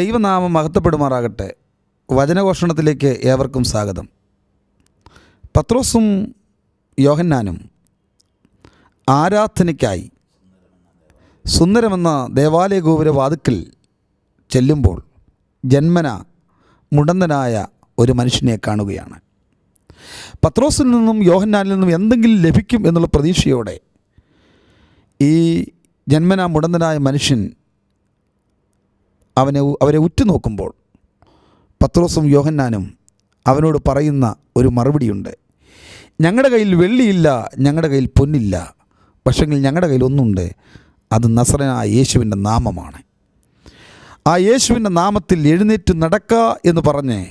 ദൈവനാമം മഹത്വപ്പെടുമാറാകട്ടെ. വചനഘോഷണത്തിലേക്ക് ഏവർക്കും സ്വാഗതം. പത്രോസും യോഹന്നാനും ആരാധനയ്ക്കായി സുന്ദരമെന്ന ദേവാലയ ഗോപുര വാതുക്കൽ ചെല്ലുമ്പോൾ ജന്മന മുടന്തനായ ഒരു മനുഷ്യനെ കാണുകയാണ്. പത്രോസിൽ നിന്നും യോഹന്നാനിൽ നിന്നും എന്തെങ്കിലും ലഭിക്കും എന്നുള്ള പ്രതീക്ഷയോടെ ഈ ജന്മന മുടന്തനായ മനുഷ്യൻ അവനെ അവരെ ഉറ്റുനോക്കുമ്പോൾ പത്രോസും യോഹന്നാനും അവനോട് പറയുന്ന ഒരു മറുപടിയുണ്ട്. ഞങ്ങളുടെ കയ്യിൽ വെള്ളിയില്ല ഞങ്ങളുടെ കയ്യിൽ പൊന്നില്ല. പക്ഷെങ്കിൽ ഞങ്ങളുടെ കയ്യിൽ ഒന്നുണ്ട്. അത് നസറനായ യേശുവിന്റെ നാമമാണ്. ആ യേശുവിന്റെ നാമത്തിൽ എഴുന്നേറ്റ് നടക്ക എന്ന് പറഞ്ഞ്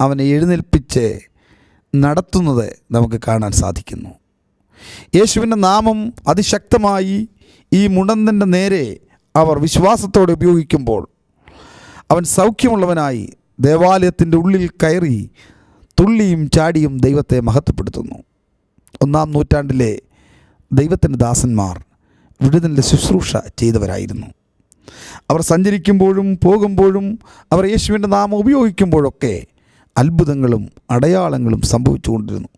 അവനെ എഴുന്നേൽപ്പിച്ച് നടത്തുന്നത് നമുക്ക് കാണാൻ സാധിക്കുന്നു. യേശുവിന്റെ നാമം അതിശക്തമായി ഈ മുടന്തന്റെ നേരെ അവർ വിശ്വാസത്തോടെ ഉപയോഗിക്കുമ്പോൾ അവൻ സൗഖ്യമുള്ളവനായി ദേവാലയത്തിന്റെ ഉള്ളിൽ കയറി തുള്ളിയും ചാടിയും ദൈവത്തെ മഹത്വപ്പെടുത്തുന്നു. ഒന്നാം നൂറ്റാണ്ടിലെ ദൈവത്തിന്റെ ദാസന്മാർ വിടുതലിന്റെ ശുശ്രൂഷ ചെയ്തവരായിരുന്നു. അവർ സഞ്ചരിക്കുമ്പോഴും പോകുമ്പോഴും അവർ യേശുവിന്റെ നാമം ഉപയോഗിക്കുമ്പോഴൊക്കെ അത്ഭുതങ്ങളും അടയാളങ്ങളും സംഭവിച്ചുകൊണ്ടിരുന്നു.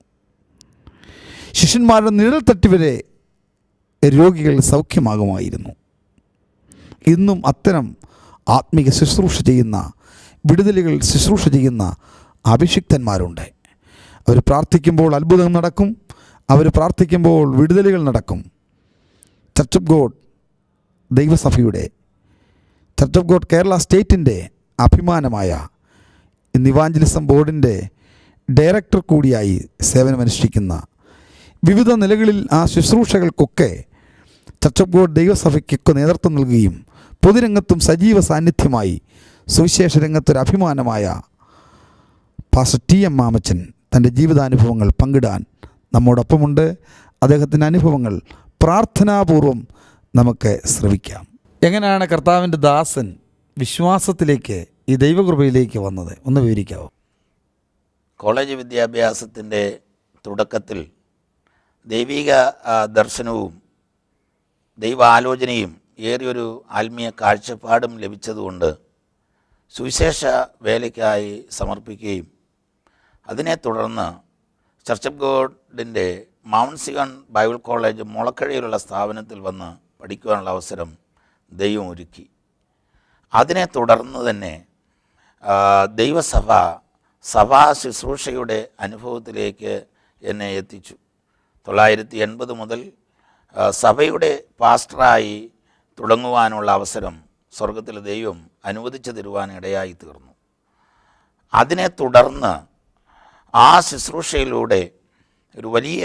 ശിഷ്യന്മാരുടെ നിഴൽ തട്ടിവരെ രോഗികൾ സൗഖ്യമാകുമായിരുന്നു. ഇന്നും അത്തരം ആത്മീക ശുശ്രൂഷ ചെയ്യുന്ന വിടുതലുകൾ ശുശ്രൂഷ ചെയ്യുന്ന അഭിഷിക്തന്മാരുണ്ട്. അവർ പ്രാർത്ഥിക്കുമ്പോൾ അത്ഭുതം നടക്കും. അവർ പ്രാർത്ഥിക്കുമ്പോൾ വിടുതലുകൾ നടക്കും. ചർച്ച് ഓഫ് ഗോഡ് ദൈവസഭയുടെ ചർച്ച് ഓഫ് ഗോഡ് കേരള സ്റ്റേറ്റിന്റെ അഭിമാനമായ നിവാഞ്ചലിസം ബോർഡിന്റെ ഡയറക്ടർ കൂടിയായി സേവനമനുഷ്ഠിക്കുന്ന വിവിധ നിലകളിൽ ആ ശുശ്രൂഷകൾക്കൊക്കെ ചർച്ച് ഓഫ് ഗോഡ് ദൈവസഭയ്ക്കൊക്കെ നേതൃത്വം നൽകുകയും പൊതുരംഗത്തും സജീവ സാന്നിധ്യമായി സുവിശേഷ രംഗത്തൊരു അഭിമാനമായ പാസ്റ്റർ ടി എം മാമച്ചൻ തന്റെ ജീവിതാനുഭവങ്ങൾ പങ്കിടാൻ നമ്മോടൊപ്പമുണ്ട്. അദ്ദേഹത്തിന്റെ അനുഭവങ്ങൾ പ്രാർത്ഥനാപൂർവം നമുക്ക് ശ്രവിക്കാം. എങ്ങനെയാണ് കർത്താവിന്റെ ദാസൻ വിശ്വാസത്തിലേക്ക് ഈ ദൈവകൃപയിലേക്ക് വന്നത്? ഒന്ന് വിവരിക്കാവോ? കോളേജ് വിദ്യാഭ്യാസത്തിന്റെ തുടക്കത്തിൽ ദൈവിക ദർശനവും ദൈവാലോചനയും ഏറിയൊരു ആത്മീയ കാഴ്ചപ്പാടും ലഭിച്ചതുകൊണ്ട് സുവിശേഷ വേലയ്ക്കായി സമർപ്പിക്കുകയും അതിനെ തുടർന്ന് ചർച്ച് ഓഫ് ഗോഡിന്റെ മൗണ്ട് സിഗൺ ബൈബിൾ കോളേജ് മുളക്കഴയിലുള്ള സ്ഥാപനത്തിൽ വന്ന് പഠിക്കുവാനുള്ള അവസരം ദൈവം ഒരുക്കി. അതിനെ തുടർന്ന് തന്നെ ദൈവസഭ സഭാ ശുശ്രൂഷയുടെ അനുഭവത്തിലേക്ക് എന്നെ എത്തിച്ചു. തൊള്ളായിരത്തി എൺപത് മുതൽ സഭയുടെ പാസ്റ്ററായി തുടങ്ങുവാനുള്ള അവസരം സ്വർഗത്തിലെ ദൈവം അനുവദിച്ചു തരുവാൻ ഇടയായി തീർന്നു. അതിനെ തുടർന്ന് ആ ശുശ്രൂഷയിലൂടെ ഒരു വലിയ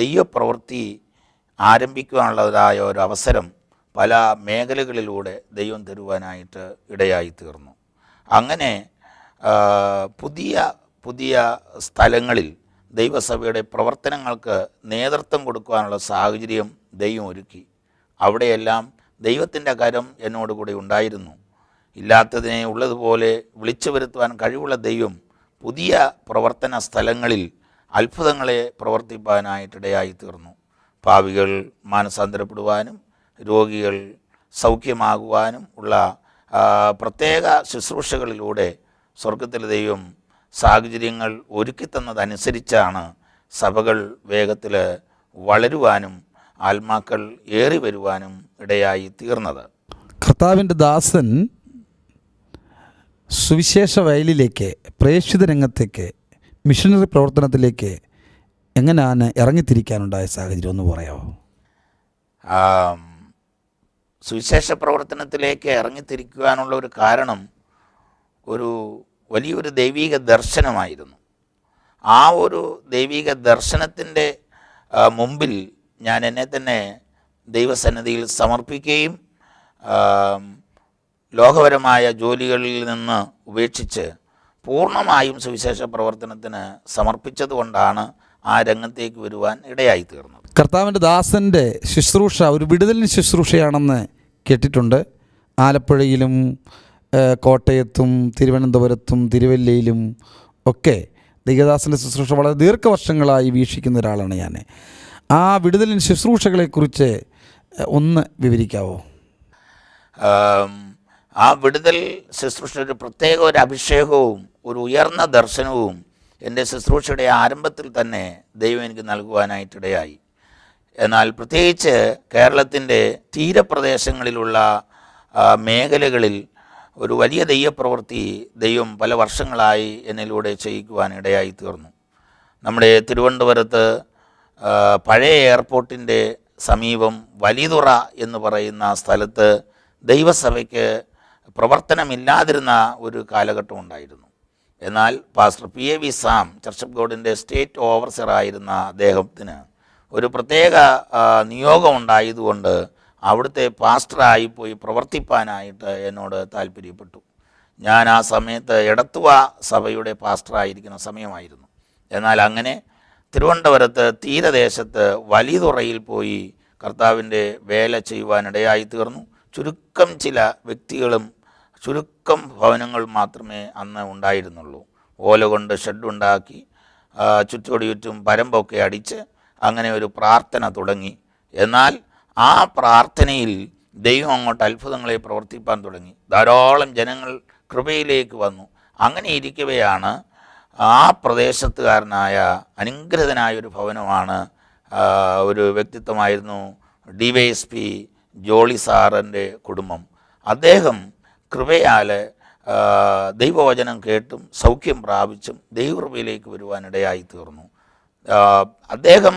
ദൈവപ്രവൃത്തി ആരംഭിക്കുവാനുള്ളതായ ഒരു അവസരം പല മേഖലകളിലൂടെ ദൈവം തരുവാനായിട്ട് ഇടയായി തീർന്നു. അങ്ങനെ പുതിയ പുതിയ സ്ഥലങ്ങളിൽ ദൈവസഭയുടെ പ്രവർത്തനങ്ങൾക്ക് നേതൃത്വം കൊടുക്കുവാനുള്ള സാഹചര്യം ദൈവം ഒരുക്കി. അവിടെയെല്ലാം ദൈവത്തിന്റെ കരം എന്നോടുകൂടി ഉണ്ടായിരുന്നു. ഇല്ലാത്തതിനെ ഉള്ളതുപോലെ വിളിച്ചു വരുത്തുവാൻ കഴിവുള്ള ദൈവം പുതിയ പ്രവർത്തന സ്ഥലങ്ങളിൽ അത്ഭുതങ്ങളെ പ്രവർത്തിപ്പാനായിട്ടിടയായി തീർന്നു. പാവികൾ മാനസാന്തരപ്പെടുവാനും രോഗികൾ സൗഖ്യമാകുവാനും ഉള്ള പ്രത്യേക ശുശ്രൂഷകളിലൂടെ സ്വർഗത്തിലെ ദൈവം സാഹചര്യങ്ങൾ ഒരുക്കിത്തന്നതനുസരിച്ചാണ് സഭകൾ വേഗത്തിൽ വളരുവാനും ആത്മാക്കൾ ഏറി വരുവാനും ഇടയായി തീർന്നത്. കർത്താവിന്റെ ദാസൻ സുവിശേഷ വയലിലേക്ക് പ്രേക്ഷിത രംഗത്തേക്ക് മിഷനറി പ്രവർത്തനത്തിലേക്ക് എങ്ങനെയാണ് ഇറങ്ങിത്തിരിക്കാനുണ്ടായ സാഹചര്യം ഒന്ന് പറയാമോ? സുവിശേഷ പ്രവർത്തനത്തിലേക്ക് ഇറങ്ങിത്തിരിക്കുവാനുള്ള ഒരു കാരണം ഒരു വലിയൊരു ദൈവീക ദർശനമായിരുന്നു. ആ ഒരു ദൈവീക ദർശനത്തിന്റെ മുമ്പിൽ ഞാൻ എന്നെ തന്നെ ദൈവസന്നിധിയിൽ സമർപ്പിക്കുകയും ലോകപരമായ ജോലികളിൽ നിന്ന് ഉപേക്ഷിച്ച് പൂർണമായും സുവിശേഷ പ്രവർത്തനത്തിന് സമർപ്പിച്ചതുകൊണ്ടാണ് ആ രംഗത്തേക്ക് വരുവാൻ ഇടയായി തീർന്നത് കർത്താവിന്റെ ദാസന്റെ ശുശ്രൂഷ ഒരു വിടുതലിന് ശുശ്രൂഷയാണെന്ന് കേട്ടിട്ടുണ്ട്. ആലപ്പുഴയിലും കോട്ടയത്തും തിരുവനന്തപുരത്തും തിരുവല്ലയിലും ഒക്കെ ദൈവദാസന്റെ ശുശ്രൂഷ വളരെ ദീർഘവർഷങ്ങളായി വീക്ഷിക്കുന്ന ഒരാളാണ് ഞാൻ. ആ വിടുതലിൻ ശുശ്രൂഷകളെക്കുറിച്ച് ഒന്ന് വിവരിക്കാവോ? ആ വിടുതൽ ശുശ്രൂഷ ഒരു പ്രത്യേക ഒരു അഭിഷേകവും ഒരു ഉയർന്ന ദർശനവും എന്റെ ശുശ്രൂഷയുടെ ആരംഭത്തിൽ തന്നെ ദൈവം എനിക്ക് നൽകുവാനായിട്ടിടയായി. എന്നാൽ പ്രത്യേകിച്ച് കേരളത്തിന്റെ തീരപ്രദേശങ്ങളിലുള്ള മേഖലകളിൽ ഒരു വലിയ ദൈവപ്രവൃത്തി ദൈവം പല വർഷങ്ങളായി എന്നിലൂടെ ചെയ്യിക്കുവാൻ ഇടയായി തീർന്നു. നമ്മുടെ തിരുവനന്തപുരത്ത് പഴയ എയർപോർട്ടിന്റെ സമീപം വലിതുറ എന്ന് പറയുന്ന സ്ഥലത്ത് ദൈവസഭയ്ക്ക് പ്രവർത്തനമില്ലാതിരുന്ന ഒരു കാലഘട്ടം ഉണ്ടായിരുന്നു. എന്നാൽ pastor P A V Sam church of ഗോഡിന്റെ state overseer ആയിരുന്ന അദ്ദേഹത്തിന് ഒരു പ്രത്യേക നിയോഗം ഉണ്ടായതുകൊണ്ട് അവിടുത്തെ പാസ്റ്ററായി പോയി പ്രവർത്തിപ്പാനായിട്ട് എന്നോട് താല്പര്യപ്പെട്ടു. ഞാൻ ആ സമയത്ത് എടത്തുവ സഭയുടെ പാസ്റ്ററായിരിക്കുന്ന സമയമായിരുന്നു. എന്നാൽ അങ്ങനെ തിരുവനന്തപുരത്ത് തീരദേശത്ത് വലിയതുറയിൽ പോയി കർത്താവിന്റെ വേല ചെയ്യുവാനിടയായി തീർന്നു ചുരുക്കം ചില വ്യക്തികളും ചുരുക്കം ഭവനങ്ങൾ മാത്രമേ അന്ന് ഉണ്ടായിരുന്നുള്ളൂ. ഓല കൊണ്ട് ഷെഡുണ്ടാക്കി ചുറ്റോട് ചുറ്റും പരമ്പൊക്കെ അടിച്ച് അങ്ങനെ ഒരു പ്രാർത്ഥന തുടങ്ങി. എന്നാൽ ആ പ്രാർത്ഥനയിൽ ദൈവം അങ്ങോട്ട് അത്ഭുതങ്ങളെ പ്രവർത്തിപ്പാൻ തുടങ്ങി. ധാരാളം ജനങ്ങൾ കൃപയിലേക്ക് വന്നു. അങ്ങനെ ഇരിക്കവെയാണ് ആ പ്രദേശത്തുകാരനായ അനുഗ്രഹനായ ഒരു ഭവനമാണ് ഒരു വ്യക്തിത്വമായിരുന്നു D Y S P Jolly സാറിന്റെ കുടുംബം. അദ്ദേഹം കൃപയാൽ ദൈവവചനം കേട്ടും സൗഖ്യം പ്രാപിച്ചും ദൈവകൃപയിലേക്ക് വരുവാനിടയായി തീർന്നു. അദ്ദേഹം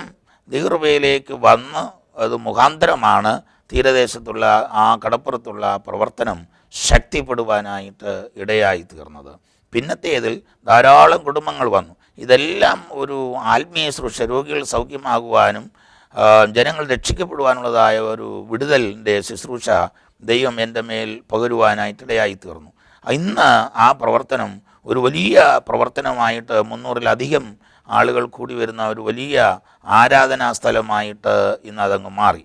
ദൈവകൃപയിലേക്ക് വന്ന് അത് മുഖാന്തരമാണ് തീരദേശത്തുള്ള ആ കടപ്പുറത്തുള്ള പ്രവർത്തനം ശക്തിപ്പെടുവാനായിട്ട് ഇടയായി തീർന്നത്. പിന്നത്തേതിൽ ധാരാളം കുടുംബങ്ങൾ വന്നു. ഇതെല്ലാം ഒരു ആത്മീയ ശുശ്രൂഷ രോഗികൾ സൗഖ്യമാകുവാനും ജനങ്ങൾ രക്ഷിക്കപ്പെടുവാനുള്ളതായ ഒരു വിടുതലിന്റെ ശുശ്രൂഷ ദൈവം എന്റെ മേൽ പകരുവാനായിട്ടിടയായി തീർന്നു ഇന്ന് ആ പ്രവർത്തനം ഒരു വലിയ പ്രവർത്തനമായിട്ട് മുന്നൂറിലധികം ആളുകൾ കൂടി വരുന്ന ഒരു വലിയ ആരാധനാ സ്ഥലമായിട്ട് ഇന്ന് അതങ്ങ് മാറി.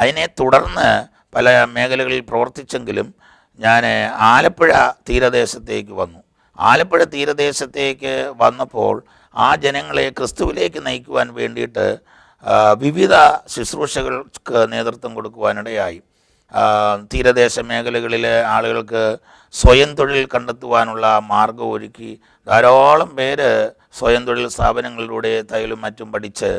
അതിനെ തുടർന്ന് പല മേഖലകളിൽ പ്രവർത്തിച്ചെങ്കിലും ഞാൻ ആലപ്പുഴ തീരദേശത്തേക്ക് വന്നു. ആലപ്പുഴ തീരദേശത്തേക്ക് വന്നപ്പോൾ ആ ജനങ്ങളെ ക്രിസ്തുവിലേക്ക് നയിക്കുവാൻ വേണ്ടിയിട്ട് വിവിധ ശുശ്രൂഷകൾക്ക് നേതൃത്വം കൊടുക്കുവാനിടയായി. തീരദേശ മേഖലകളിലെ ആളുകൾക്ക് സ്വയം തൊഴിൽ കണ്ടെത്തുവാനുള്ള മാർഗം ഒരുക്കി ധാരാളം പേര് സ്വയം തൊഴിൽ സ്ഥാപനങ്ങളിലൂടെ തയ്യലും മറ്റും പഠിച്ച്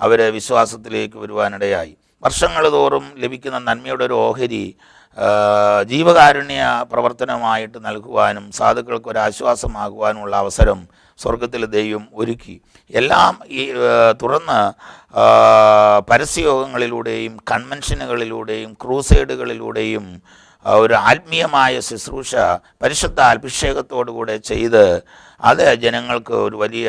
അവരെ വിശ്വാസത്തിലേക്ക് വരുവാനിടയായി. വർഷങ്ങൾ തോറും ലഭിക്കുന്ന നന്മയുടെ ഒരു ഓഹരി ജീവകാരുണ്യ പ്രവർത്തനമായിട്ട് നൽകുവാനും സാധുക്കൾക്ക് ഒരു ആശ്വാസമാകുവാനുമുള്ള അവസരം സ്വർഗത്തിൽ ദൈവം ഒരുക്കി. എല്ലാം ഈ തുറന്ന് പരസ്യയോഗങ്ങളിലൂടെയും കൺവെൻഷനുകളിലൂടെയും ക്രൂസൈഡുകളിലൂടെയും ഒരു ആത്മീയമായ ശുശ്രൂഷ പരിശുദ്ധ അഭിഷേകത്തോടുകൂടെ ചെയ്ത് അത് ജനങ്ങൾക്ക് ഒരു വലിയ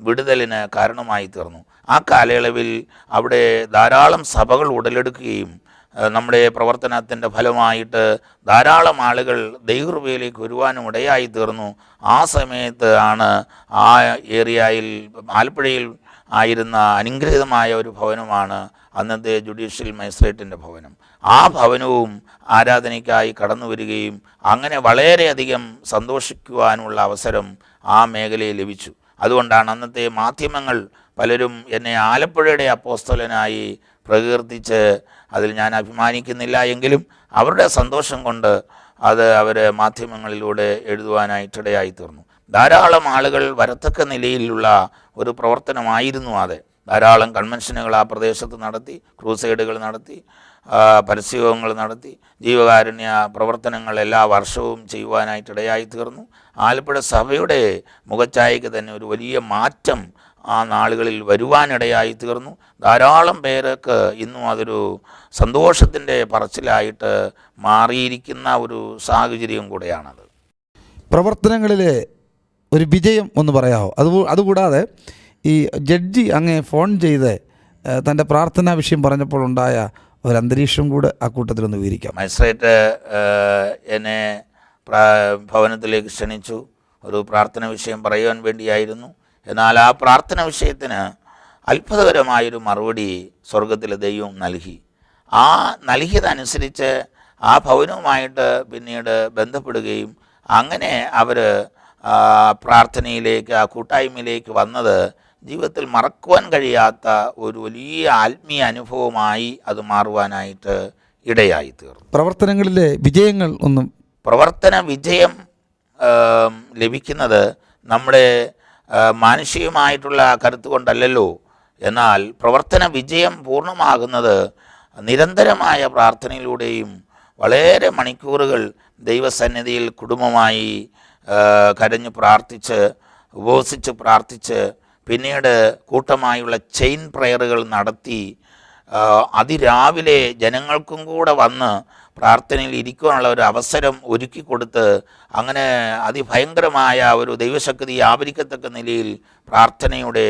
വിടുതലിന് കാരണമായി തീർന്നു ആ കാലയളവിൽ അവിടെ ധാരാളം സഭകൾ ഉടലെടുക്കുകയും നമ്മുടെ പ്രവർത്തനത്തിന്റെ ഫലമായിട്ട് ധാരാളം ആളുകൾ ദൈവകൃപയിലേക്ക് വരുവാനും ഇടയായി തീർന്നു. ആ സമയത്ത് ആണ് ആ ഏരിയയിൽ ആലപ്പുഴയിൽ ആയിരുന്ന അനുഗ്രഹീതമായ ഒരു ഭവനമാണ് അന്നത്തെ ജുഡീഷ്യൽ മജിസ്ട്രേറ്റിന്റെ ഭവനം. ആ ഭവനവും ആരാധനയ്ക്കായി കടന്നു വരികയും അങ്ങനെ വളരെയധികം സന്തോഷിക്കുവാനുള്ള അവസരം ആ മേഖലയിൽ ലഭിച്ചു. അതുകൊണ്ടാണ് അന്നത്തെ മാധ്യമങ്ങൾ പലരും എന്നെ ആലപ്പുഴയുടെ അപ്പോസ്തലനായി പ്രകീർത്തിച്ച് അതിൽ ഞാൻ അഭിമാനിക്കുന്നില്ല എങ്കിലും അവരുടെ സന്തോഷം കൊണ്ട് അത് അവർ മാധ്യമങ്ങളിലൂടെ എഴുതുവാനായിട്ടിടയായി തീർന്നു. ധാരാളം ആളുകൾ വരത്തക്ക നിലയിലുള്ള ഒരു പ്രവർത്തനമായിരുന്നു അത്. ധാരാളം കൺവെൻഷനുകൾ ആ പ്രദേശത്ത് നടത്തി ക്രൂസൈഡുകൾ നടത്തി പരസ്യയോഗങ്ങൾ നടത്തി ജീവകാരുണ്യ പ്രവർത്തനങ്ങൾ എല്ലാ വർഷവും ചെയ്യുവാനായിട്ടിടയായി തീർന്നു. ആലപ്പുഴ സഭയുടെ മുഖച്ഛായയ്ക്ക് തന്നെ ഒരു വലിയ മാറ്റം ആ നാളുകളിൽ വരുവാനിടയായി തീർന്നു. ധാരാളം പേർക്ക് ഇന്നും അതൊരു സന്തോഷത്തിന്റെ പറച്ചിലായിട്ട് മാറിയിരിക്കുന്ന ഒരു സാഹചര്യം കൂടെയാണത്. പ്രവർത്തനങ്ങളിലെ ഒരു വിജയം ഒന്ന് പറയാമോ? അത് അതുകൂടാതെ ഈ ജഡ്ജി അങ്ങേ ഫോൺ ചെയ്ത് തന്റെ പ്രാർത്ഥനാ വിഷയം പറഞ്ഞപ്പോൾ ഉണ്ടായ ഒരു അന്തരീക്ഷം കൂടെ ആ കൂട്ടത്തിലൊന്ന് വിവരിക്കാം. മജിസ്ട്രേറ്റ് എന്നെ ഭവനത്തിലേക്ക് ക്ഷണിച്ചു. ഒരു പ്രാർത്ഥന വിഷയം പറയുവാൻ വേണ്ടിയായിരുന്നു. എന്നാൽ ആ പ്രാർത്ഥന വിഷയത്തിന് അത്ഭുതകരമായൊരു മറുപടി സ്വർഗത്തിലെ ദൈവം നൽകി. ആ നൽകിയതനുസരിച്ച് ആ ഭവനവുമായിട്ട് പിന്നീട് ബന്ധപ്പെടുകയും അങ്ങനെ അവർ പ്രാർത്ഥനയിലേക്ക് ആ കൂട്ടായ്മയിലേക്ക് വന്നത് ജീവിതത്തിൽ മറക്കുവാൻ കഴിയാത്ത ഒരു വലിയ ആത്മീയ അനുഭവമായി അത് മാറുവാനായിട്ട് ഇടയായി തീർന്നു. പ്രവർത്തനങ്ങളിലെ വിജയങ്ങൾ ഒന്നും പ്രവർത്തന വിജയം ലഭിക്കുന്നത് നമ്മുടെ മാനുഷികമായിട്ടുള്ള കരുത്ത് കൊണ്ടല്ലല്ലോ. എന്നാൽ പ്രവർത്തന വിജയം പൂർണമാകുന്നത് നിരന്തരമായ പ്രാർത്ഥനയിലൂടെയും വളരെ മണിക്കൂറുകൾ ദൈവസന്നിധിയിൽ കുടുംബമായി കരഞ്ഞു പ്രാർത്ഥിച്ച് ഉപവസിച്ച് പ്രാർത്ഥിച്ച് പിന്നീട് കൂട്ടമായുള്ള ചെയിൻ പ്രയറുകൾ നടത്തി അതിരാവിലെ ജനങ്ങൾക്കും കൂടെ വന്ന് പ്രാർത്ഥനയിൽ ഇരിക്കുവാനുള്ള ഒരു അവസരം ഒരുക്കി കൊടുത്ത് അങ്ങനെ അതിഭയങ്കരമായ ഒരു ദൈവശക്തി ആവരിക്കത്തക്ക നിലയിൽ പ്രാർത്ഥനയുടെ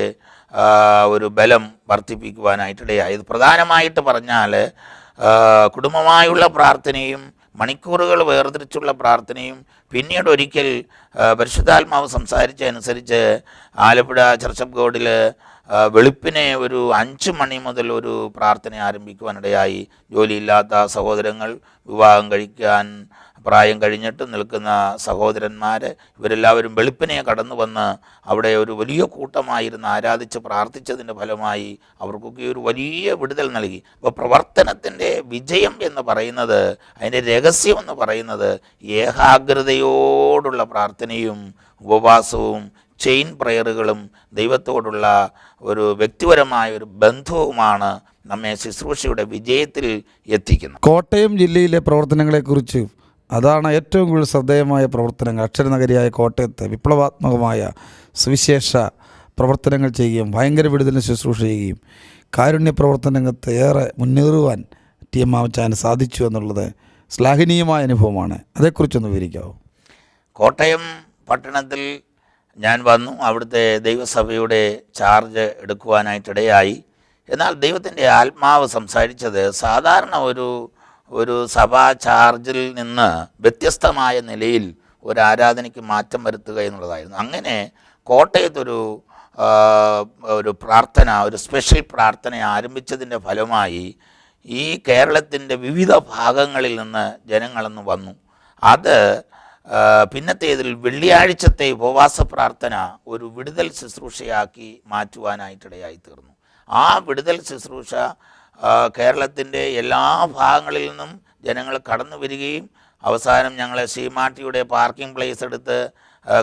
ഒരു ബലം വർദ്ധിപ്പിക്കുവാനായിട്ടിടയായി. പ്രധാനമായിട്ട് പറഞ്ഞാൽ കുടുംബമായുള്ള പ്രാർത്ഥനയും മണിക്കൂറുകൾ വേർതിരിച്ചുള്ള പ്രാർത്ഥനയും പിന്നീട് ഒരിക്കൽ പരിശുദ്ധാത്മാവ് സംസാരിച്ചതനുസരിച്ച് ആലപ്പുഴ ചർച്ച് ഓഫ് ഗോഡിൽ വെളുപ്പിനെ ഒരു അഞ്ച് മണി മുതൽ ഒരു പ്രാർത്ഥന ആരംഭിക്കുവാനിടയായി. ജോലിയില്ലാത്ത സഹോദരങ്ങൾ വിവാഹം കഴിക്കാൻ പ്രായം കഴിഞ്ഞിട്ട് നിൽക്കുന്ന സഹോദരന്മാർ ഇവരെല്ലാവരും വെളുപ്പിനെ കടന്നു വന്ന് അവിടെ ഒരു വലിയ കൂട്ടമായിരുന്ന് ആരാധിച്ച് പ്രാർത്ഥിച്ചതിന്റെ ഫലമായി അവർക്കൊക്കെ ഒരു വലിയ വിടുതൽ നൽകി. അപ്പോൾ പ്രവർത്തനത്തിന്റെ വിജയം എന്ന് പറയുന്നത് അതിന്റെ രഹസ്യം എന്ന് പറയുന്നത് ഏകാഗ്രതയോടുള്ള പ്രാർത്ഥനയും ഉപവാസവും ചെയിൻ പ്രയറുകളും ദൈവത്തോടുള്ള ഒരു വ്യക്തിപരമായ ഒരു ബന്ധവുമാണ് നമ്മെ ശുശ്രൂഷയുടെ വിജയത്തിൽ എത്തിക്കുന്നത്. കോട്ടയം ജില്ലയിലെ പ്രവർത്തനങ്ങളെക്കുറിച്ച് അതാണ് ഏറ്റവും കൂടുതൽ ശ്രദ്ധേയമായ പ്രവർത്തനങ്ങൾ. അക്ഷരനഗരിയായ കോട്ടയത്ത് വിപ്ലവാത്മകമായ സുവിശേഷ പ്രവർത്തനങ്ങൾ ചെയ്യുകയും ഭയങ്കര വിടുതലിന് ശുശ്രൂഷ ചെയ്യുകയും കാരുണ്യ പ്രവർത്തന രംഗത്ത് ഏറെ മുന്നേറുവാൻ ടി എം മാമച്ചാന് സാധിച്ചു എന്നുള്ളത് ശ്ലാഘനീയമായ അനുഭവമാണ്. അതേക്കുറിച്ചൊന്ന് വിവരിക്കാവോ? കോട്ടയം പട്ടണത്തിൽ ഞാൻ വന്നു. അവിടുത്തെ ദൈവസഭയുടെ ചാർജ് എടുക്കുവാനായിട്ടിടയായി. എന്നാൽ ദൈവത്തിന്റെ ആത്മാവ് സംസാരിച്ചത് സാധാരണ ഒരു ഒരു സഭാ ചാർജിൽ നിന്ന് വ്യത്യസ്തമായ നിലയിൽ ഒരു ആരാധനയ്ക്ക് മാറ്റം വരുത്തുക എന്നുള്ളതായിരുന്നു. അങ്ങനെ കോട്ടയത്തൊരു ഒരു പ്രാർത്ഥന ഒരു സ്പെഷ്യൽ പ്രാർത്ഥന ആരംഭിച്ചതിന്റെ ഫലമായി ഈ കേരളത്തിന്റെ വിവിധ ഭാഗങ്ങളിൽ നിന്ന് ജനങ്ങളെന്ന് വന്നു. അത് പിന്നത്തേതിൽ വെള്ളിയാഴ്ചത്തെ ഉപവാസ പ്രാർത്ഥന ഒരു വിടുതൽ ശുശ്രൂഷയാക്കി മാറ്റുവാനായിട്ടിടയായി തീർന്നു. ആ വിടുതൽ ശുശ്രൂഷ കേരളത്തിന്റെ എല്ലാ ഭാഗങ്ങളിൽ നിന്നും ജനങ്ങൾ കടന്നു വരികയും അവസാനം ഞങ്ങൾ ശ്രീമാട്ടിയുടെ പാർക്കിംഗ് പ്ലേസ് എടുത്ത്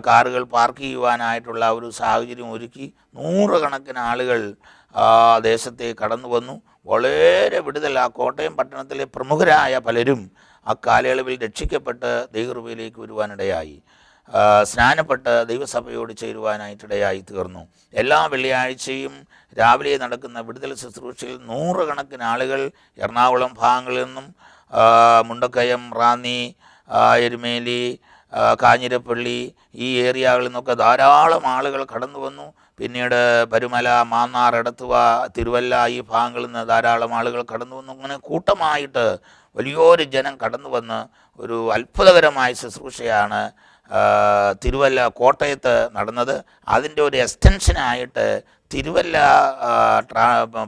കാറുകൾ പാർക്ക് ചെയ്യുവാനായിട്ടുള്ള ഒരു സാഹചര്യം ഒരുക്കി നൂറുകണക്കിന് ആളുകൾ ദേശത്തേക്ക് ദേശത്തെ കടന്നു വന്നു. വളരെ വിടുതൽ ആ കോട്ടയം പട്ടണത്തിലെ പ്രമുഖരായ പലരും ആ കാലയളവിൽ രക്ഷിക്കപ്പെട്ട് ദൈവകൃപയിലേക്ക് വരുവാനിടയായി. സ്നാനപ്പെട്ട് ദൈവസഭയോട് ചേരുവാനായിട്ടിടയായി തീർന്നു. എല്ലാ വെള്ളിയാഴ്ചയും രാവിലെ നടക്കുന്ന വിടുതൽ ശുശ്രൂഷയിൽ നൂറുകണക്കിന് ആളുകൾ എറണാകുളം ഭാഗങ്ങളിൽ നിന്നും മുണ്ടക്കയം റാന്നി എരുമേലി കാഞ്ഞിരപ്പള്ളി ഈ ഏരിയകളിൽ നിന്നൊക്കെ ധാരാളം ആളുകൾ കടന്നു വന്നു. പിന്നീട് പരുമല മാന്നാർ എടത്തുവ തിരുവല്ല ഈ ഭാഗങ്ങളിൽ നിന്ന് ധാരാളം ആളുകൾ കടന്നു വന്നു. അങ്ങനെ കൂട്ടമായിട്ട് വലിയൊരു ജനം കടന്നു വന്ന് ഒരു അത്ഭുതകരമായ ശുശ്രൂഷയാണ് തിരുവല്ല കോട്ടയത്ത് നടന്നത്. അതിന്റെ ഒരു എക്സ്റ്റൻഷനായിട്ട് തിരുവല്ല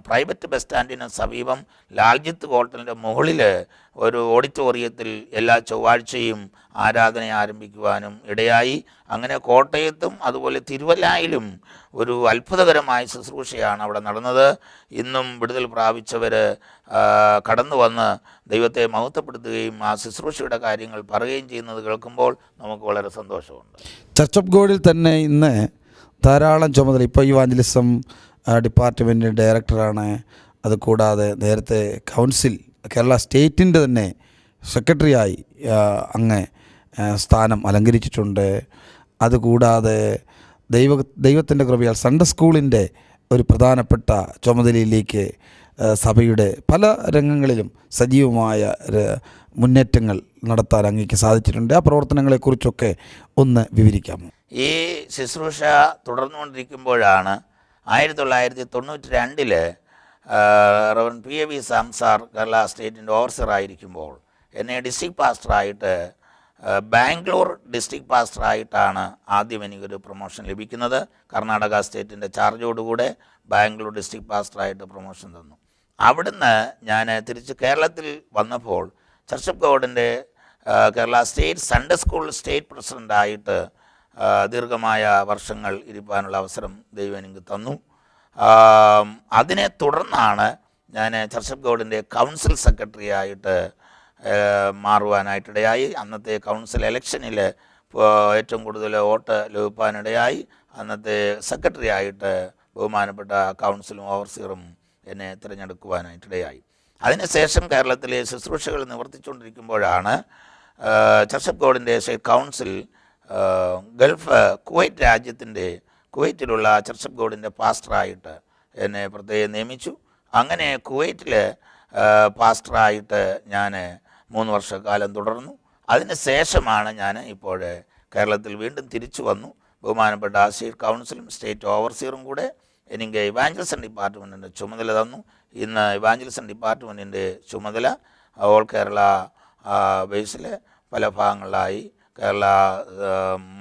പ്രൈവറ്റ് ബസ് സ്റ്റാൻഡിന് സമീപം ലാൽജിത്ത് ഹോട്ടലിന്റെ മുകളിൽ ഒരു ഓഡിറ്റോറിയത്തിൽ എല്ലാ ചൊവ്വാഴ്ചയും ആരാധന ആരംഭിക്കുവാനും ഇടയായി. അങ്ങനെ കോട്ടയത്തും അതുപോലെ തിരുവല്ലായിലും ഒരു അത്ഭുതകരമായ ശുശ്രൂഷയാണ് അവിടെ നടന്നത്. ഇന്നും വിടുതൽ പ്രാപിച്ചവർ കടന്നു വന്ന് ദൈവത്തെ മഹത്വപ്പെടുത്തുകയും ആ ശുശ്രൂഷയുടെ കാര്യങ്ങൾ പറയുകയും ചെയ്യുന്നത് കേൾക്കുമ്പോൾ നമുക്ക് വളരെ സന്തോഷമുണ്ട്. ചർച്ച് ഓഫ് ഗോഡിൽ തന്നെ ഇന്ന് ധാരാളം ചുമതല. ഇപ്പോൾ ഇവാഞ്ചലിസം ഡിപ്പാർട്ട്മെന്റ് ഡയറക്ടറാണ് അതുകൂടാതെ നേരത്തെ കൗൺസിൽ കേരള സ്റ്റേറ്റിന്റെ തന്നെ സെക്രട്ടറിയായി അങ്ങ് സ്ഥാനം അലങ്കരിച്ചിട്ടുണ്ട്. അതുകൂടാതെ ദൈവ ദൈവത്തിന്റെ കൃപയാൽ സൺഡേ സ്കൂളിന്റെ ഒരു പ്രധാനപ്പെട്ട ചുമതലയിലേക്ക് സഭയുടെ പല രംഗങ്ങളിലും സജീവമായ മുന്നേറ്റങ്ങൾ നടത്താൻ അങ്ങേക്ക് സാധിച്ചിട്ടുണ്ട്. ആ പ്രവർത്തനങ്ങളെക്കുറിച്ചൊക്കെ ഒന്ന് വിവരിക്കാമോ? ഈ ശുശ്രൂഷ തുടർന്നുകൊണ്ടിരിക്കുമ്പോഴാണ് ആയിരത്തി തൊള്ളായിരത്തി തൊണ്ണൂറ്റി രണ്ടിൽ Rev P A V Sam sir Kerala സ്റ്റേറ്റിന്റെ ഓഫീസറായിരിക്കുമ്പോൾ എന്നെ ഡിസ്ട്രിക്ട് പാസ്റ്ററായിട്ട് ബാംഗ്ലൂർ ഡിസ്ട്രിക്ട് പാസ്റ്ററായിട്ടാണ് ആദ്യം എനിക്കൊരു പ്രൊമോഷൻ ലഭിക്കുന്നത്. കർണാടക സ്റ്റേറ്റിന്റെ ചാർജോടുകൂടെ ബാംഗ്ലൂർ ഡിസ്ട്രിക്ട് പാസ്റ്ററായിട്ട് പ്രൊമോഷൻ തന്നു. അവിടുന്ന് ഞാൻ തിരിച്ച് കേരളത്തിൽ വന്നപ്പോൾ Church of ഗോഡിന്റെ Kerala state Sunday school state പ്രസിഡന്റായിട്ട് ദീർഘമായ വർഷങ്ങൾ ഇരിക്കാനുള്ള അവസരം ദൈവം എനിക്ക് തന്നു. അതിനെ തുടർന്നാണ് ഞാൻ ചർച്ച് ഓഫ് ഗോഡിന്റെ കൗൺസിൽ സെക്രട്ടറി ആയിട്ട് മാറുവാനായിട്ടിടയായി. അന്നത്തെ കൗൺസിൽ ഇലക്ഷനിൽ ഏറ്റവും കൂടുതൽ വോട്ട് ലഭിക്കാനിടയായി അന്നത്തെ സെക്രട്ടറി ആയിട്ട് ബഹുമാനപ്പെട്ട കൗൺസിലും ഓവർസിയറും എന്നെ തിരഞ്ഞെടുക്കുവാനായിട്ടിടയായി. അതിനുശേഷം കേരളത്തിലെ ശുശ്രൂഷകൾ നിവർത്തിച്ചുകൊണ്ടിരിക്കുമ്പോഴാണ് ചർച്ച് ഓഫ് ഗോഡിന്റെ കൗൺസിൽ ഗൾഫ് കുവൈറ്റ് രാജ്യത്തിന്റെ കുവൈറ്റിലുള്ള ചർച്ച് ഓഫ് ഗോഡിന്റെ പാസ്റ്ററായിട്ട് എന്നെ പ്രത്യേകം നിയമിച്ചു. അങ്ങനെ കുവൈറ്റിൽ പാസ്റ്ററായിട്ട് ഞാൻ മൂന്ന് വർഷക്കാലം തുടർന്നു. അതിന് ശേഷമാണ് ഞാൻ ഇപ്പോൾ കേരളത്തിൽ വീണ്ടും തിരിച്ചു വന്നു. ബഹുമാനപ്പെട്ട സ്റ്റേറ്റ് കൗൺസിലും സ്റ്റേറ്റ് ഓവർസീറും കൂടെ എനിക്ക് ഇവാഞ്ചലിസൺ ഡിപ്പാർട്ട്മെന്റിന്റെ ചുമതല തന്നു. ഇന്ന് ഇവാഞ്ചലിസൺ ഡിപ്പാർട്ട്മെന്റിന്റെ ചുമതല ഓൾ കേരള ബേസിൽ പല ഭാഗങ്ങളിലായി കേരള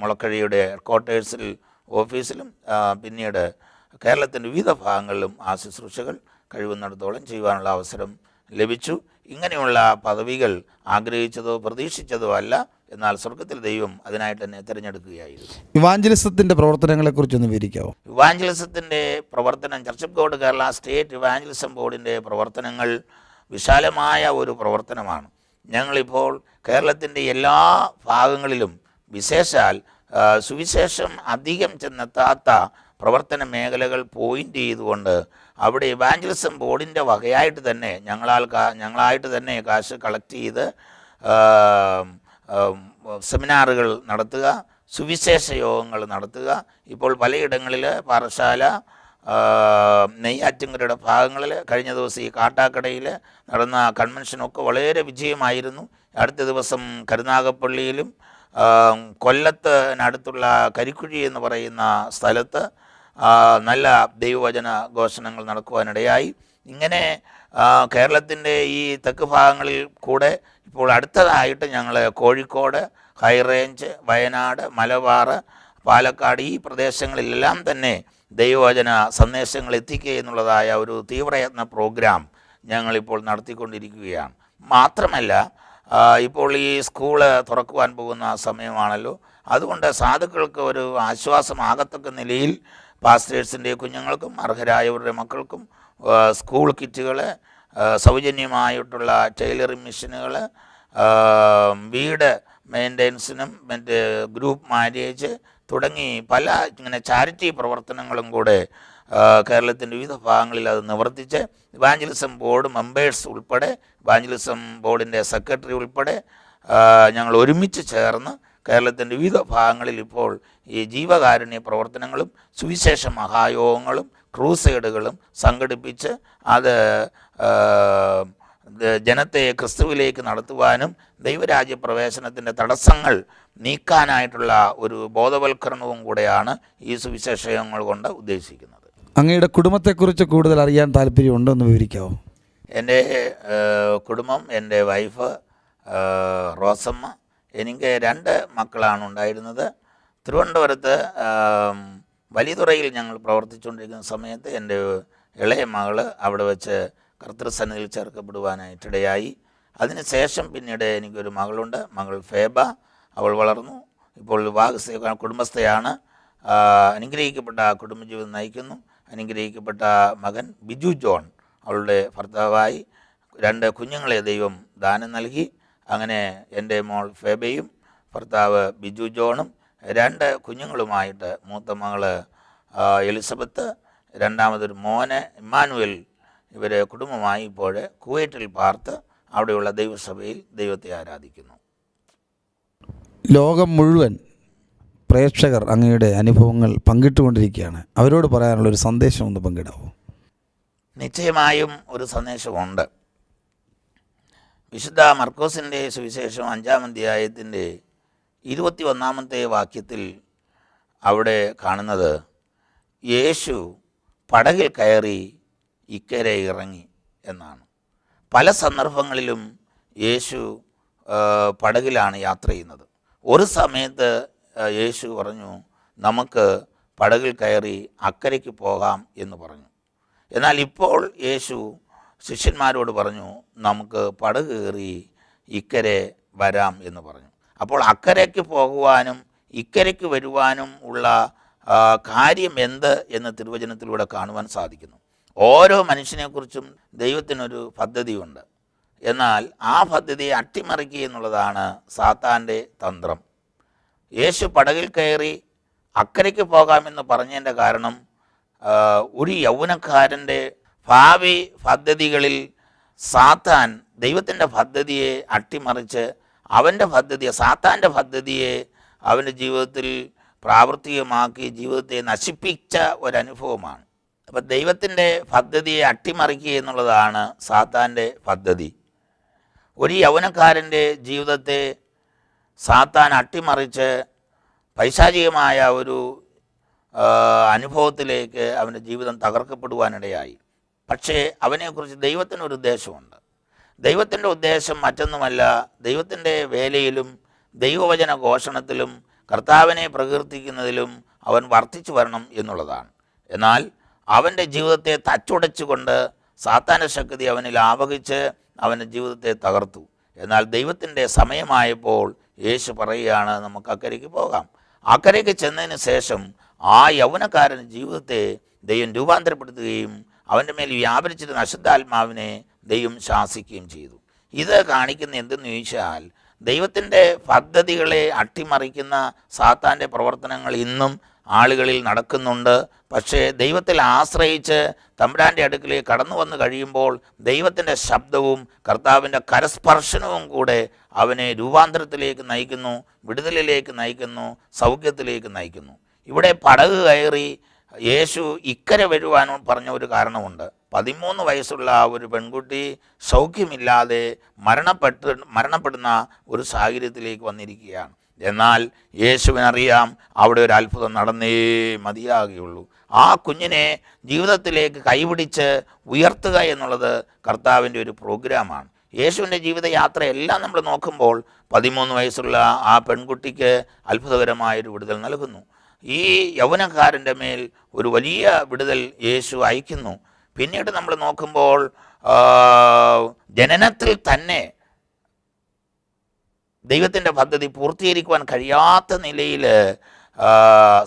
മുളക്കഴിയുടെ ക്വാർട്ടേഴ്സിൽ ഓഫീസിലും പിന്നീട് കേരളത്തിന്റെ വിവിധ ഭാഗങ്ങളിലും ആ ശുശ്രൂഷകൾ കഴിവുന്നിടത്തോളം ചെയ്യുവാനുള്ള അവസരം ലഭിച്ചു. ഇങ്ങനെയുള്ള പദവികൾ ആഗ്രഹിച്ചതോ പ്രതീക്ഷിച്ചതോ അല്ല എന്നാൽ സ്വർഗത്തിൽ ദൈവം അതിനായിട്ട് തന്നെ തിരഞ്ഞെടുക്കുകയായിരുന്നു. ഇവാഞ്ചലിസത്തിന്റെ പ്രവർത്തനങ്ങളെക്കുറിച്ചൊന്ന് വിവരിക്കാവോ? ഇവാഞ്ചലിസത്തിന്റെ പ്രവർത്തനം church of God Kerala state evangelism ബോർഡിന്റെ പ്രവർത്തനങ്ങൾ വിശാലമായ ഒരു പ്രവർത്തനമാണ്. ഞങ്ങളിപ്പോൾ കേരളത്തിന്റെ എല്ലാ ഭാഗങ്ങളിലും വിശേഷാൽ സുവിശേഷം അധികം ചെന്നെത്താത്ത പ്രവർത്തന മേഖലകൾ പോയിന്റ് ചെയ്തുകൊണ്ട് അവിടെ ഇവാഞ്ചലിസം ബോർഡിന്റെ വകയായിട്ട് തന്നെ ഞങ്ങളാൽ ഞങ്ങളായിട്ട് തന്നെ കാശ് കളക്ട് ചെയ്ത് സെമിനാറുകൾ നടത്തുക സുവിശേഷ യോഗങ്ങൾ നടത്തുക. ഇപ്പോൾ പലയിടങ്ങളിൽ പാറശാല നെയ്യാറ്റിങ്കരയുടെ ഭാഗങ്ങളിൽ കഴിഞ്ഞ ദിവസം ഈ കാട്ടാക്കടയിൽ നടന്ന കൺവെൻഷനൊക്കെ വളരെ വിജയമായിരുന്നു. അടുത്ത ദിവസം കരുനാഗപ്പള്ളിയിലും കൊല്ലത്തിനടുത്തുള്ള കരിക്കുഴി എന്ന് പറയുന്ന സ്ഥലത്ത് നല്ല ദൈവവചന ഘോഷണങ്ങൾ നടക്കുവാനിടയായി. ഇങ്ങനെ കേരളത്തിന്റെ ഈ തെക്ക് ഭാഗങ്ങളിൽ കൂടെ ഇപ്പോൾ അടുത്തതായിട്ട് ഞങ്ങൾ കോഴിക്കോട് ഹൈറേഞ്ച് വയനാട് മലബാർ പാലക്കാട് ഈ പ്രദേശങ്ങളിലെല്ലാം തന്നെ ദൈവവചന സന്ദേശങ്ങൾ എത്തിക്കുക എന്നുള്ളതായ ഒരു തീവ്രയത്ന പ്രോഗ്രാം ഞങ്ങളിപ്പോൾ നടത്തിക്കൊണ്ടിരിക്കുകയാണ്. മാത്രമല്ല ഇപ്പോൾ ഈ സ്കൂൾ തുറക്കുവാൻ പോകുന്ന സമയമാണല്ലോ. അതുകൊണ്ട് സാധുക്കൾക്ക് ഒരു ആശ്വാസമാകത്തക്ക നിലയിൽ പാസ്റ്റേഴ്സിന്റെ കുഞ്ഞുങ്ങൾക്കും അർഹരായവരുടെ മക്കൾക്കും സ്കൂൾ കിറ്റുകൾ സൗജന്യമായിട്ടുള്ള ടൈലറിംഗ് മെഷീനുകൾ വീട് മെയിന്റെനൻസിനും മറ്റ് ഗ്രൂപ്പ് മാരേജ് തുടങ്ങി പല ഇങ്ങനെ ചാരിറ്റി പ്രവർത്തനങ്ങളും കൂടെ കേരളത്തിന്റെ വിവിധ ഭാഗങ്ങളിൽ അത് നിവർത്തിച്ച് ഇവാഞ്ചലിസം ബോർഡ് മെമ്പേഴ്സ് ഉൾപ്പെടെ ഇവാഞ്ചലിസം ബോർഡിന്റെ സെക്രട്ടറി ഉൾപ്പെടെ ഞങ്ങൾ ഒരുമിച്ച് ചേർന്ന് കേരളത്തിന്റെ വിവിധ ഭാഗങ്ങളിൽ ഇപ്പോൾ ഈ ജീവകാരുണ്യ പ്രവർത്തനങ്ങളും സുവിശേഷ മഹായോഗങ്ങളും ക്രൂസൈഡുകളും സംഘടിപ്പിച്ച് അത് ജനത്തെ ക്രിസ്തുവിലേക്ക് നടത്തുവാനും ദൈവരാജ്യ പ്രവേശനത്തിന്റെ തടസ്സങ്ങൾ നീക്കാനായിട്ടുള്ള ഒരു ബോധവൽക്കരണവും കൂടെയാണ് ഈ സുവിശേഷങ്ങൾ കൊണ്ട് ഉദ്ദേശിക്കുന്നത്. അങ്ങയുടെ കുടുംബത്തെക്കുറിച്ച് കൂടുതൽ അറിയാൻ താല്പര്യമുണ്ടോ എന്ന് വിവരിക്കാവോ? എന്റെ കുടുംബം എന്റെ വൈഫ് റോസമ്മ എനിക്ക് രണ്ട് മക്കളാണ് ഉണ്ടായിരുന്നത്. തിരുവനന്തപുരത്ത് വലിയതുറയിൽ ഞങ്ങൾ പ്രവർത്തിച്ചുകൊണ്ടിരിക്കുന്ന സമയത്ത് എന്റെ ഇളയ മകൾ അവിടെ വെച്ച് കർത്തൃസന്നിധിയിൽ ചേർക്കപ്പെടുവാനായിട്ടിടയായി. അതിനുശേഷം പിന്നീട് എനിക്കൊരു മകളുണ്ട് മകൾ ഫേബ. അവൾ വളർന്നു. ഇപ്പോൾ വിവാഹ കുടുംബസ്ഥയാണ്. അനുഗ്രഹിക്കപ്പെട്ട കുടുംബജീവിതം നയിക്കുന്നു. അനുഗ്രഹിക്കപ്പെട്ട മകൻ ബിജു ജോൺ അവളുടെ ഭർത്താവായി. രണ്ട് കുഞ്ഞുങ്ങളെ ദൈവം ദാനം നൽകി. അങ്ങനെ എന്റെ മോൾ ഫേബയും ഭർത്താവ് ബിജു ജോണും രണ്ട് കുഞ്ഞുങ്ങളുമായിട്ട് മൂത്ത മകൾ എലിസബത്ത് രണ്ടാമതൊരു മോന് ഇമ്മാനുവൽ ഇവരെ കുടുംബമായി ഇപ്പോൾ കുവൈറ്റിൽ പാർത്ത് അവിടെയുള്ള ദൈവസഭയിൽ ദൈവത്തെ ആരാധിക്കുന്നു. ലോകം മുഴുവൻ പ്രേക്ഷകർ അങ്ങയുടെ അനുഭവങ്ങൾ പങ്കിട്ടുകൊണ്ടിരിക്കുകയാണ്. അവരോട് പറയാനുള്ള ഒരു സന്ദേശം ഒന്ന് പങ്കിടാവോ. നിശ്ചയമായും ഒരു സന്ദേശമുണ്ട്. വിശുദ്ധ മർക്കോസിന്റെ സുവിശേഷം അഞ്ചാം അധ്യായത്തിന്റെ ഇരുപത്തി ഒന്നാമത്തെ വാക്യത്തിൽ അവിടെ കാണുന്നത് യേശു പടകിൽ കയറി ഇക്കരെ ഇറങ്ങി എന്നാണ്. പല സന്ദർഭങ്ങളിലും യേശു പടകിലാണ് യാത്ര ചെയ്യുന്നത്. ഒരു സമയത്ത് യേശു പറഞ്ഞു നമുക്ക് പടകിൽ കയറി അക്കരയ്ക്ക് പോകാം എന്ന് പറഞ്ഞു. എന്നാൽ ഇപ്പോൾ യേശു ശിഷ്യന്മാരോട് പറഞ്ഞു നമുക്ക് പടക് കയറി ഇക്കരെ വരാം എന്ന് പറഞ്ഞു. അപ്പോൾ അക്കരയ്ക്ക് പോകുവാനും ഇക്കരയ്ക്ക് വരുവാനും ഉള്ള കാര്യം എന്ത് എന്ന് തിരുവചനത്തിലൂടെ കാണുവാൻ സാധിക്കുന്നു. ഓരോ മനുഷ്യനെക്കുറിച്ചും ദൈവത്തിനൊരു പദ്ധതിയുണ്ട്. എന്നാൽ ആ പദ്ധതിയെ അട്ടിമറിക്കുക എന്നുള്ളതാണ് സാത്താന്റെ തന്ത്രം. യേശു പടകിൽ കയറി അക്കരയ്ക്ക് പോകാമെന്ന് പറഞ്ഞതിന്റെ കാരണം ഒരു യൗവനക്കാരന്റെ ഭാവി പദ്ധതികളിൽ സാത്താൻ ദൈവത്തിന്റെ പദ്ധതിയെ അട്ടിമറിച്ച് അവന്റെ പദ്ധതിയെ സാത്താന്റെ പദ്ധതിയെ അവന്റെ ജീവിതത്തിൽ പ്രാവർത്തികമാക്കി ജീവിതത്തെ നശിപ്പിച്ച ഒരനുഭവമാണ്. അപ്പം ദൈവത്തിന്റെ പദ്ധതിയെ അട്ടിമറിക്കുക എന്നുള്ളതാണ് സാത്താന്റെ പദ്ധതി. ഒരു യൗവനക്കാരന്റെ ജീവിതത്തെ സാത്താൻ അട്ടിമറിച്ച് പൈശാചികമായ ഒരു അനുഭവത്തിലേക്ക് അവന്റെ ജീവിതം തകർക്കപ്പെടുവാനിടയായി. പക്ഷേ അവനെക്കുറിച്ച് ദൈവത്തിനൊരു ഉദ്ദേശമുണ്ട് ദൈവത്തിന്റെ ഉദ്ദേശം മറ്റൊന്നുമല്ല ദൈവത്തിന്റെ വേലയിലും ദൈവവചന ഘോഷണത്തിലും കർത്താവിനെ പ്രകീർത്തിക്കുന്നതിലും അവൻ വർദ്ധിച്ചു വരണം എന്നുള്ളതാണ്. എന്നാൽ അവന്റെ ജീവിതത്തെ തച്ചുടച്ചുകൊണ്ട് സാത്താന ശക്തി അവനിൽ ആവഹിച്ച് അവന്റെ ജീവിതത്തെ തകർത്തു. എന്നാൽ ദൈവത്തിന്റെ സമയമായപ്പോൾ യേശു പറയുകയാണ് നമുക്ക് അക്കരയ്ക്ക് പോകാം. അക്കരയ്ക്ക് ചെന്നതിന് ശേഷം ആ യൗവനക്കാരൻ ജീവിതത്തെ ദൈവം രൂപാന്തരപ്പെടുത്തുകയും അവന്റെ മേൽ വ്യാപരിച്ചിരുന്ന അശുദ്ധാത്മാവിനെ ദൈവം ശാസിക്കുകയും ചെയ്തു. ഇത് കാണിക്കുന്ന എന്തെന്ന് ചോദിച്ചാൽ ദൈവത്തിന്റെ പദ്ധതികളെ അട്ടിമറിക്കുന്ന സാത്താന്റെ പ്രവർത്തനങ്ങൾ ഇന്നും ആളുകളിൽ നടക്കുന്നുണ്ട്. പക്ഷേ ദൈവത്തിൽ ആശ്രയിച്ച് തമ്പുരാന്റെ അടുക്കിലേക്ക് കടന്നു വന്ന് കഴിയുമ്പോൾ ദൈവത്തിന്റെ ശബ്ദവും കർത്താവിന്റെ കരസ്പർശനവും കൂടെ അവനെ രൂപാന്തരത്തിലേക്ക് നയിക്കുന്നു വിടുതലിലേക്ക് നയിക്കുന്നു സൗഖ്യത്തിലേക്ക് നയിക്കുന്നു. ഇവിടെ പടക് കയറി യേശു ഇക്കരെ വരുവാൻ പറഞ്ഞ ഒരു കാരണമുണ്ട്. പതിമൂന്ന് വയസ്സുള്ള ഒരു പെൺകുട്ടി സൗഖ്യമില്ലാതെ മരണപ്പെട്ട് മരണപ്പെടുന്ന ഒരു സാഹചര്യത്തിലേക്ക് വന്നിരിക്കുകയാണ്. എന്നാൽ യേശുവിനറിയാം അവിടെ ഒരു അത്ഭുതം നടന്നേ മതിയാകുകയുള്ളൂ. ആ കുഞ്ഞിനെ ജീവിതത്തിലേക്ക് കൈപിടിച്ച് ഉയർത്തുക എന്നുള്ളത് കർത്താവിന്റെ ഒരു പ്രോഗ്രാമാണ്. യേശുവിന്റെ ജീവിതയാത്രയെല്ലാം നമ്മൾ നോക്കുമ്പോൾ പതിമൂന്ന് വയസ്സുള്ള ആ പെൺകുട്ടിക്ക് അത്ഭുതകരമായൊരു വിടുതൽ നൽകുന്നു. ഈ യൗവനക്കാരന്റെ മേൽ ഒരു വലിയ വിടുതൽ യേശു അയക്കുന്നു. പിന്നീട് നമ്മൾ നോക്കുമ്പോൾ ജനനത്തിൽ തന്നെ ദൈവത്തിന്റെ പദ്ധതി പൂർത്തീകരിക്കുവാൻ കഴിയാത്ത നിലയിൽ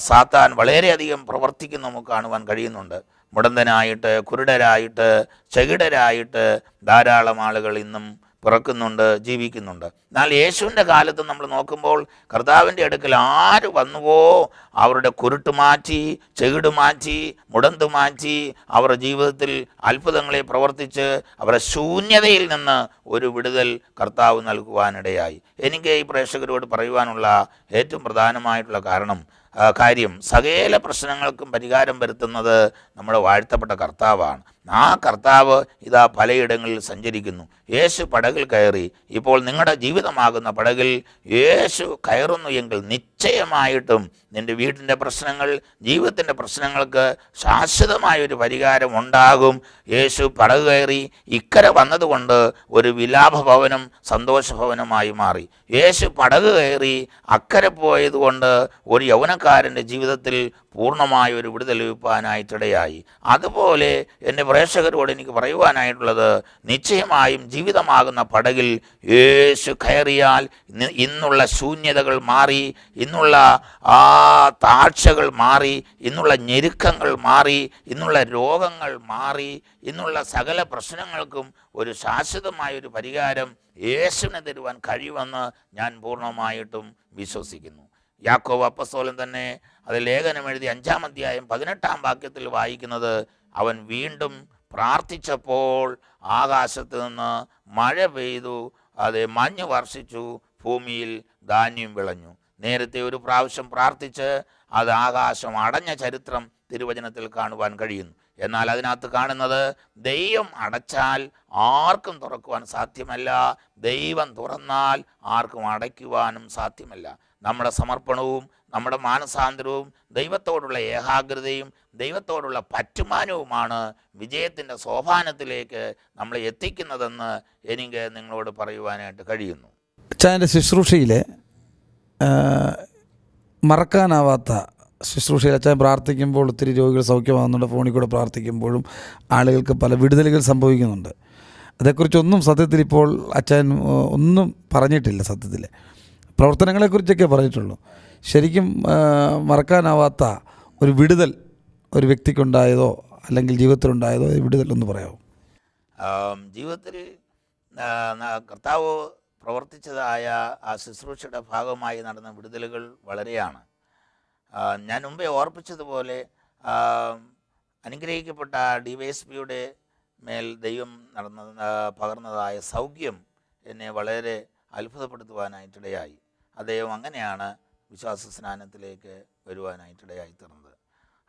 സാത്താൻ വളരെയധികം പ്രവർത്തിക്കുന്ന നമുക്ക് കാണുവാൻ കഴിയുന്നുണ്ട്. മുടന്തനായിട്ട് കുരുടരായിട്ട് ചെകിടരായിട്ട് ധാരാളം ആളുകൾ ഇന്നും പിറക്കുന്നുണ്ട് ജീവിക്കുന്നുണ്ട്. എന്നാൽ യേശുവിന്റെ കാലത്ത് നമ്മൾ നോക്കുമ്പോൾ കർത്താവിന്റെ അടുക്കൽ ആര് വന്നുവോ അവരുടെ കുരുട്ട് മാറ്റി ചെകിട് മാറ്റി മുടന്ത് മാറ്റി അവരുടെ ജീവിതത്തിൽ അത്ഭുതങ്ങളെ പ്രവർത്തിച്ച് അവരുടെ ശൂന്യതയിൽ നിന്ന് ഒരു വിടുതൽ കർത്താവ് നൽകുവാനിടയായി. എനിക്ക് ഈ പ്രേക്ഷകരോട് പറയുവാനുള്ള ഏറ്റവും പ്രധാനമായിട്ടുള്ള കാരണം കാര്യം സകല പ്രശ്നങ്ങൾക്കും പരിഹാരം വരുത്തുന്നത് നമ്മുടെ വാഴ്ത്തപ്പെട്ട കർത്താവാണ്. ആ കർത്താവ് ഇതാ പലയിടങ്ങളിൽ സഞ്ചരിക്കുന്നു. യേശു പടകിൽ കയറി. ഇപ്പോൾ നിങ്ങളുടെ ജീവിതമാകുന്ന പടകിൽ യേശു കയറുന്നു എങ്കിൽ നിശ്ചയമായിട്ടും നിന്റെ വീട്ടിന്റെ പ്രശ്നങ്ങൾ ജീവിതത്തിന്റെ പ്രശ്നങ്ങൾക്ക് ശാശ്വതമായൊരു പരിഹാരം ഉണ്ടാകും. യേശു പടക് കയറി ഇക്കര വന്നതുകൊണ്ട് ഒരു വിലാപഭവനം സന്തോഷഭവനമായി മാറി. യേശു പടക് കയറി അക്കരെ പോയതുകൊണ്ട് ഒരു യൗവനക്കാരന്റെ ജീവിതത്തിൽ പൂർണമായ ഒരു വിടുതൽ ലഭിക്കാനായിട്ടിടയായി അതുപോലെ എന്റെ പ്രേക്ഷകരോട് എനിക്ക് പറയുവാനായിട്ടുള്ളത് നിശ്ചയമായും ജീവിതമാകുന്ന പടകിൽ യേശു കയറിയാൽ ഇന്നുള്ള ശൂന്യതകൾ മാറി ഇന്നുള്ള ആ താഴ്ചകൾ മാറി ഇന്നുള്ള ഞെരുക്കങ്ങൾ മാറി ഇന്നുള്ള രോഗങ്ങൾ മാറി ഇന്നുള്ള സകല പ്രശ്നങ്ങൾക്കും ഒരു ശാശ്വതമായ ഒരു പരിഹാരം യേശുവിനെ തരുവാൻ കഴിയുമെന്ന് ഞാൻ പൂർണമായിട്ടും വിശ്വസിക്കുന്നു. യാക്കോബ് അപ്പസോലൻ തന്നെ അത് ലേഖനം എഴുതി അഞ്ചാം അധ്യായം പതിനെട്ടാം വാക്യത്തിൽ വായിക്കുന്നത് അവൻ വീണ്ടും പ്രാർത്ഥിച്ചപ്പോൾ ആകാശത്ത് നിന്ന് മഴ പെയ്തു അത് മഞ്ഞ് വർഷിച്ചു ഭൂമിയിൽ ധാന്യം വിളഞ്ഞു. നേരത്തെ ഒരു പ്രാവശ്യം പ്രാർത്ഥിച്ച് അത് ആകാശം അടഞ്ഞ ചരിത്രം തിരുവചനത്തിൽ കാണുവാൻ കഴിയുന്നു. എന്നാൽ അതിനകത്ത് കാണുന്നത് ദൈവം അടച്ചാൽ ആർക്കും തുറക്കുവാൻ സാധ്യമല്ല ദൈവം തുറന്നാൽ ആർക്കും അടയ്ക്കുവാനും സാധ്യമല്ല. നമ്മുടെ സമർപ്പണവും നമ്മുടെ മാനസാന്തരവും ദൈവത്തോടുള്ള ഏകാഗ്രതയും ദൈവത്തോടുള്ള പറ്റുമാനവുമാണ് വിജയത്തിന്റെ സോപാനത്തിലേക്ക് നമ്മളെ എത്തിക്കുന്നതെന്ന് എനിക്ക് നിങ്ങളോട് പറയുവാനായിട്ട് കഴിയുന്നു. അച്ഛന്റെ ശുശ്രൂഷയിലെ മറക്കാനാവാത്ത ശുശ്രൂഷയിൽ അച്ഛൻ പ്രാർത്ഥിക്കുമ്പോൾ ഒത്തിരി രോഗികൾ സൗഖ്യമാകുന്നുണ്ട് ഫോണിൽ കൂടെ പ്രാർത്ഥിക്കുമ്പോഴും ആളുകൾക്ക് പല വിടുതലുകൾ സംഭവിക്കുന്നുണ്ട്. അതേക്കുറിച്ചൊന്നും സത്യത്തിൽ ഇപ്പോൾ അച്ഛൻ ഒന്നും പറഞ്ഞിട്ടില്ല സത്യത്തിൽ. പ്രവർത്തനങ്ങളെക്കുറിച്ചൊക്കെ പറഞ്ഞിട്ടുള്ളൂ. ശരിക്കും മറക്കാനാവാത്ത ഒരു വിടുതൽ ഒരു വ്യക്തിക്കുണ്ടായതോ അല്ലെങ്കിൽ ജീവിതത്തിലുണ്ടായതോ വിടുതൽ എന്ന് പറയാമോ? ജീവിതത്തിൽ കർത്താവ് പ്രവർത്തിച്ചതായ ആ ശുശ്രൂഷയുടെ ഭാഗമായി നടന്ന വിടുതലുകൾ വളരെയാണ്. ഞാൻ മുമ്പേ ഓർപ്പിച്ചതുപോലെ അനുഗ്രഹിക്കപ്പെട്ട ഡി വൈ എസ് പിയുടെ മേൽ ദൈവം നടന്ന പകർന്നതായ സൗഖ്യം എന്നെ വളരെ അത്ഭുതപ്പെടുത്തുവാനായിട്ടിടയായി. അദ്ദേഹം അങ്ങനെയാണ് വിശ്വാസ സ്നാനത്തിലേക്ക് വരുവാനായിട്ടിടയായി തീർന്നത്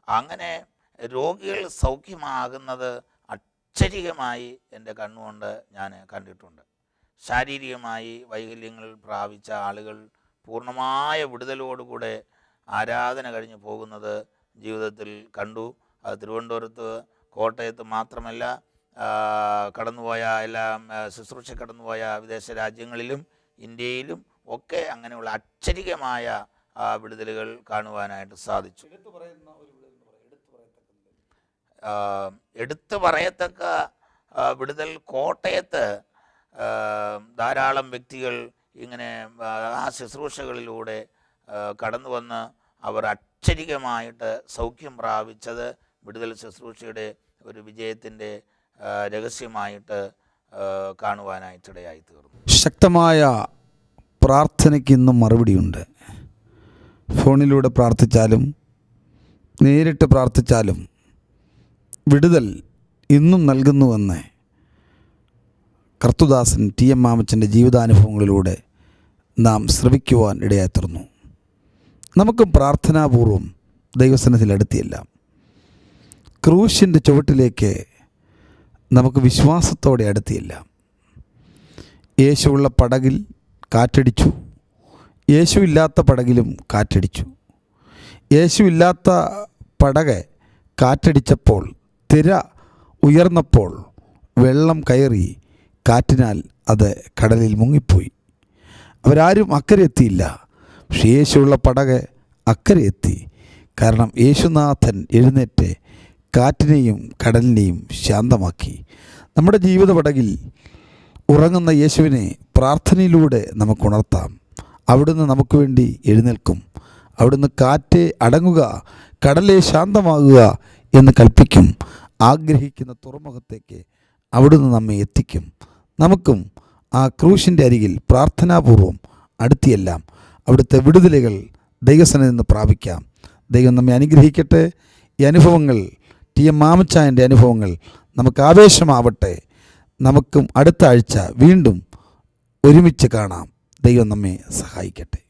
അങ്ങനെ രോഗികൾ സൗഖ്യമാകുന്നത് അക്ഷരികമായി എന്റെ കണ്ണുകൊണ്ട് ഞാൻ കണ്ടിട്ടുണ്ട്. ശാരീരികമായി വൈകല്യങ്ങൾ പ്രാപിച്ച ആളുകൾ പൂർണമായ വിടുതലോടുകൂടെ ആരാധന കഴിഞ്ഞ് പോകുന്നത് ജീവിതത്തിൽ കണ്ടു. അത് തിരുവനന്തപുരത്ത് കോട്ടയത്ത് മാത്രമല്ല കടന്നുപോയ എല്ലാ ശുശ്രൂഷ കടന്നുപോയ വിദേശ രാജ്യങ്ങളിലും ഇന്ത്യയിലും ഒക്കെ അങ്ങനെയുള്ള അക്ഷരികമായ വിടുതലുകൾ കാണുവാനായിട്ട് സാധിച്ചു. എടുത്തു പറയത്തക്ക വിടുതൽ. കോട്ടയത്ത് ധാരാളം വ്യക്തികൾ ഇങ്ങനെ ആ, ശുശ്രൂഷകളിലൂടെ കടന്നു വന്ന് അവർ അക്ഷരികമായിട്ട് സൗഖ്യം പ്രാപിച്ചത് വിടുതൽ ശുശ്രൂഷയുടെ ഒരു വിജയത്തിന്റെ രഹസ്യമായിട്ട് കാണുവാനായിട്ടിടയായി തീർന്നു ശക്തമായ പ്രാർത്ഥനയ്ക്ക് ഇന്നും മറുപടിയുണ്ട്. ഫോണിലൂടെ പ്രാർത്ഥിച്ചാലും നേരിട്ട് പ്രാർത്ഥിച്ചാലും വിടുതൽ ഇന്നും നൽകുന്നുവെന്ന് കർത്തുദാസൻ ടി എം മാമച്ചന്റെ ജീവിതാനുഭവങ്ങളിലൂടെ നാം ശ്രവിക്കുവാൻ ഇടയായിത്തീർന്നു. നമുക്ക് പ്രാർത്ഥനാപൂർവം ദൈവസനത്തിലെടുത്തിയല്ല ക്രൂശിന്റെ ചുവട്ടിലേക്ക് നമുക്ക് വിശ്വാസത്തോടെ അടുത്തിയില്ല യേശുള്ള പടകിൽ കാറ്റടിച്ചു. യേശു ഇല്ലാത്ത പടകിലും കാറ്റടിച്ചു. യേശു ഇല്ലാത്ത പടക് കാറ്റടിച്ചപ്പോൾ തിര ഉയർന്നപ്പോൾ വെള്ളം കയറി കാറ്റിനാൽ അത് കടലിൽ മുങ്ങിപ്പോയി. അവരാരും അക്കരെ എത്തിയില്ല. പക്ഷേ യേശുള്ള പടക് അക്കരെ എത്തി. കാരണം യേശുനാഥൻ എഴുന്നേറ്റ് കാറ്റിനെയും കടലിനെയും ശാന്തമാക്കി. നമ്മുടെ ജീവിത പടകിൽ ഉറങ്ങുന്ന യേശുവിനെ പ്രാർത്ഥനയിലൂടെ നമുക്ക് ഉണർത്താം അവിടുന്ന് നമുക്ക് വേണ്ടി എഴുന്നേൽക്കും. അവിടുന്ന് കാറ്റ് അടങ്ങുക കടലെ ശാന്തമാകുക എന്ന് കൽപ്പിക്കും. ആഗ്രഹിക്കുന്ന തുറമുഖത്തേക്ക് അവിടുന്ന് നമ്മെ എത്തിക്കും. നമുക്കും ആ ക്രൂശിന്റെ അരികിൽ പ്രാർത്ഥനാപൂർവം അടുത്തിയെല്ലാം. അവിടുത്തെ വിടുതലുകൾ ദൈവസനിൽ നിന്ന് പ്രാപിക്കാം. ദൈവം നമ്മെ അനുഗ്രഹിക്കട്ടെ. ഈ അനുഭവങ്ങൾ ടി എം മാമച്ചായന്റെ അനുഭവങ്ങൾ നമുക്ക് ആവേശമാവട്ടെ. നമുക്കും അടുത്ത ആഴ്ച വീണ്ടും ഒരുമിച്ച് കാണാം. ദൈവം നമ്മെ സഹായിക്കട്ടെ.